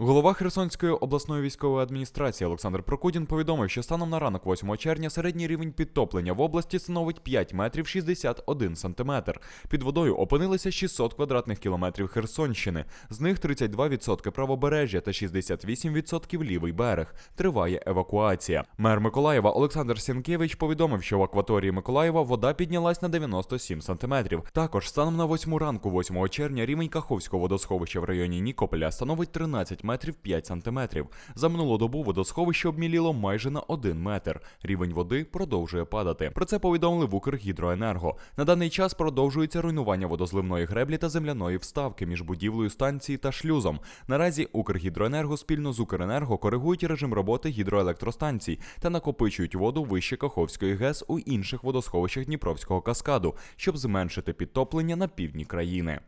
Голова Херсонської обласної військової адміністрації Олександр Прокудін повідомив, що станом на ранок 8 червня середній рівень підтоплення в області становить 5 метрів 61 сантиметр. Під водою опинилися 600 квадратних кілометрів Херсонщини, з них 32% правобережжя та 68% лівий берег. Триває евакуація. Мер Миколаєва Олександр Сінкевич повідомив, що в акваторії Миколаєва вода піднялась на 97 сантиметрів. Також станом на 8 ранку 8 червня рівень Каховського водосховища в районі Нікополя становить 13 метрів 5 сантиметрів. За минулу добу водосховище обміліло майже на 1 метр. Рівень води продовжує падати. Про це повідомили в Укргідроенерго. На даний час продовжується руйнування водозливної греблі та земляної вставки між будівлею станції та шлюзом. Наразі Укргідроенерго спільно з Укренерго коригують режим роботи гідроелектростанцій та накопичують воду вище Каховської ГЕС у інших водосховищах Дніпровського каскаду, щоб зменшити підтоплення на півдні країни.